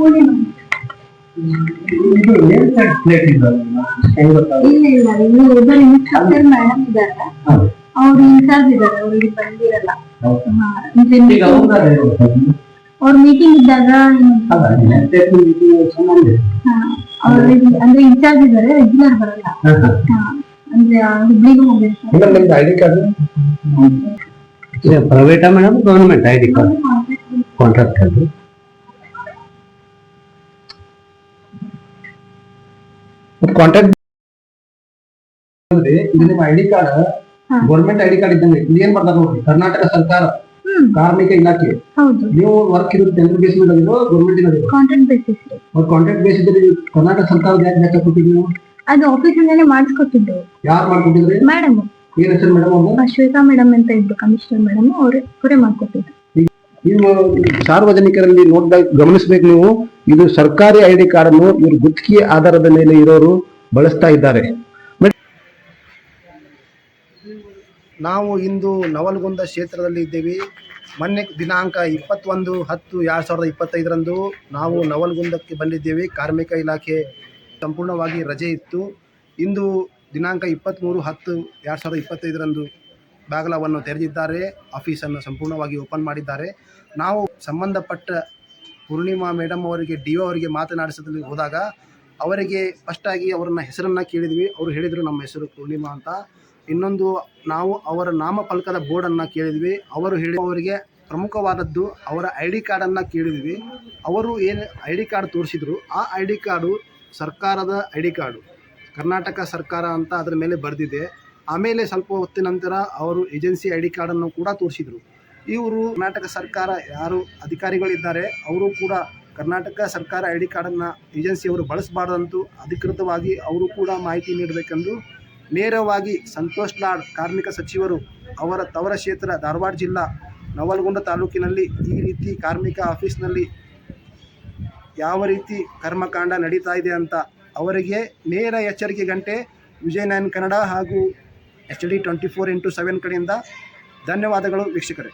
ಪೂರ್ಣಿಮಾ ಇದು name plate ಇದೆ ಹೆಂಗ್ ಗೊತ್ತಾಗುತ್ತೆ ಇಲ್ಲ ಇಲ್ಲ ಇಲ್ಲಿ. ಒಬ್ಬರು ಇನ್ಸ್ಟ್ರಕ್ಟರ್ ಮೇಡಮ್ ಇದ್ದಾರೆ. ಅವ್ರು ಇನ್ಚಾರ್ಜ್ ಇದ್ದಾರೆ ಅವ್ರು ಇಲ್ಲಿ ಬಂದಿರಲ್ಲ. ಹಾ, ಅಂದ್ರೆ ಈಗ ಅವ್ರ ಅವ್ರ ಮೀಟಿಂಗ್ ಇದ್ದಾಗ ಅಲ್ಲ ಟೆಕ್ನಿಕ್ ಸಂಬಂಧ ಇದೆ. ಹಾ, ಅವ್ರು ಇಲ್ಲಿ- ಅಂದ್ರೆ ಇನ್ಚಾರ್ಜ್ ಇದ್ದಾರೆ ರೆಗ್ಯುಲರ್ ಬರಲ್ಲ. ಹಾ, ಹಾ. ಹಾ, ಅಂದ್ರೆ ಹುಬ್ಳಿಗೂ ಹೋಗಿರ್ತಾರೆ ಮೇಡಮ್ ನಿಮ್ದು I D card ಪ್ರೈವೇಟಾ madam government I D card contract card contract ಇದು ನಿಮ್ಮ I D card. Government I D card ಇದ್ದಂಗೆ ಇಲ್ಲಿ ಏನ್ ಮಾಡ್ತಾರೆ ನೋಡ್ರಿ ಕರ್ನಾಟಕ ಸರ್ಕಾರ ಕಾರ್ಮಿಕ ಇಲಾಖೆ ಹೌದು. ನೀವು ವರ್ಕ್ ಇರೋದು ಟೆಂಡರ್ ಬೇಸ್ ಮೇಲೆ ಗೌರ್ಮೆಂಟ್ ಇರೋದು ಕಾಂಟ್ರಾಕ್ಟ್ ಬೇಸಿಸ್ ಅವ್ರ ಕಾಂಟ್ರಾಕ್ಟ್ ಬೇಸ್ ಇದ್ರೆ ಕರ್ನಾಟಕ ಸರ್ಕಾರದ ಯಾಕೆ ಲೆಕ್ಕ ಕೊಟ್ಟಿದ್ರಿ ನೀವು? ಅದು ಆಫೀಸಿಂದಾನೇ ಮಾಡಿಸ್ಕೊಟ್ಟಿದ್ದು. ಯಾರು ಮಾಡ್ಕೊಟ್ಟಿದ್ರಿ? ಮೇಡಮ್. ಏನ್ ಹೆಸರು ಮೇಡಮ್ ಅವ್ರು ಶ್ವೇತಾ ಮೇಡಮ್ ಅಂತ ಇದ್ರು ಕಮಿಷನರ್ ಮೇಡಮ್ ಅವ್ರೆ ಅವರೇ ಮಾಡ್ಕೊಟ್ಟಿದ್ದು. ನೀವು ಸಾರ್ವಜನಿಕರಲ್ಲಿ ನೋಡ್ದಾಗ ಗಮನಿಸಬೇಕು ನೀವು. ಇದು ಸರ್ಕಾರಿ ಐ ಡಿ ಕಾರ್ಡ್ ಅನ್ನು ಇವರು ಗುತ್ತಿಗೆ ಆಧಾರದ ಮೇಲೆ ಇರೋರು ಬಳಸ್ತಾ ಇದ್ದಾರೆ. ನಾವು ಇಂದು ನವಲಗುಂದ ಕ್ಷೇತ್ರದಲ್ಲಿ ಇದ್ದೇವೆ. ಮೊನ್ನೆ ದಿನಾಂಕ ಇಪ್ಪತ್ತೊಂದು ಹತ್ತು ಎರಡು ಸಾವಿರದ ಇಪ್ಪತ್ತೈದರಂದು ನಾವು ನವಲಗುಂದಕ್ಕೆ ಬಂದಿದ್ದೇವೆ. ಕಾರ್ಮಿಕ ಇಲಾಖೆ ಸಂಪೂರ್ಣವಾಗಿ ರಜೆ ಇತ್ತು. ಇಂದು ದಿನಾಂಕ ಇಪ್ಪತ್ತ್ಮೂರು ಹತ್ತು ಎರಡು ಸಾವಿರದ ಇಪ್ಪತ್ತೈದರಂದು ಬಾಗಿಲವನ್ನು ತೆರೆದಿದ್ದಾರೆ ಆಫೀಸನ್ನು ಸಂಪೂರ್ಣವಾಗಿ ಓಪನ್ ಮಾಡಿದ್ದಾರೆ. ನಾವು ಸಂಬಂಧಪಟ್ಟ ಪೂರ್ಣಿಮಾ ಮೇಡಮ್ ಅವರಿಗೆ, ಡಿ ಒ ಅವರಿಗೆ ಮಾತನಾಡಿಸಿದಲ್ಲಿ ಹೋದಾಗ ಅವರಿಗೆ ಫಸ್ಟಾಗಿ ಅವರನ್ನ ಹೆಸರನ್ನು ಕೇಳಿದ್ವಿ. ಅವರು ಹೇಳಿದರು, ನಮ್ಮ ಹೆಸರು ಪೂರ್ಣಿಮಾ ಅಂತ. ಇನ್ನೊಂದು, ನಾವು ಅವರ ನಾಮಫಲಕದ ಬೋರ್ಡನ್ನು ಕೇಳಿದ್ವಿ. ಅವರು ಹೇಳಿ, ಅವರಿಗೆ ಪ್ರಮುಖವಾದದ್ದು ಅವರ ಐ ಡಿ ಕಾರ್ಡನ್ನು ಕೇಳಿದ್ವಿ. ಅವರು ಏನು ಐ ಡಿ ಕಾರ್ಡ್ ತೋರಿಸಿದ್ರು, ಆ ಐ ಡಿ ಕಾರ್ಡು ಸರ್ಕಾರದ ಐ ಡಿ ಕಾರ್ಡು ಕರ್ನಾಟಕ ಸರ್ಕಾರ ಅಂತ ಅದರ ಮೇಲೆ ಬರೆದಿದೆ. ಆಮೇಲೆ ಸ್ವಲ್ಪ ಹೊತ್ತಿನ ನಂತರ ಅವರು ಏಜೆನ್ಸಿ ಐ ಡಿ ಕಾರ್ಡನ್ನು ಕೂಡ ತೋರಿಸಿದರು. ಇವರು ಕರ್ನಾಟಕ ಸರ್ಕಾರ ಯಾರು ಅಧಿಕಾರಿಗಳಿದ್ದಾರೆ, ಅವರು ಕೂಡ ಕರ್ನಾಟಕ ಸರ್ಕಾರ ಐ ಡಿ ಕಾರ್ಡನ್ನು ಏಜೆನ್ಸಿಯವರು ಬಳಸಬಾರ್ದಂತೂ ಅಧಿಕೃತವಾಗಿ ಅವರು ಕೂಡ ಮಾಹಿತಿ ನೀಡಬೇಕೆಂದು ನೇರವಾಗಿ ಸಂತೋಷ್ ಲಾಡ್, ಕಾರ್ಮಿಕ ಸಚಿವರು ಅವರ ತವರ ಕ್ಷೇತ್ರ ಧಾರವಾಡ ಜಿಲ್ಲಾ ನವಲಗುಂದ ತಾಲೂಕಿನಲ್ಲಿ ಈ ರೀತಿ ಕಾರ್ಮಿಕ ಆಫೀಸ್ನಲ್ಲಿ ಯಾವ ರೀತಿ ಕರ್ಮಕಾಂಡ ನಡೀತಾ ಇದೆ ಅಂತ ಅವರಿಗೆ ನೇರ ಎಚ್ಚರಿಕೆ ಗಂಟೆ ವಿಜಯ್ ನೈನ್ ಕನ್ನಡ ಹಾಗೂ H D twenty four into seven ಕಡೆಯಿಂದ ಧನ್ಯವಾದಗಳು ವೀಕ್ಷಕರೇ.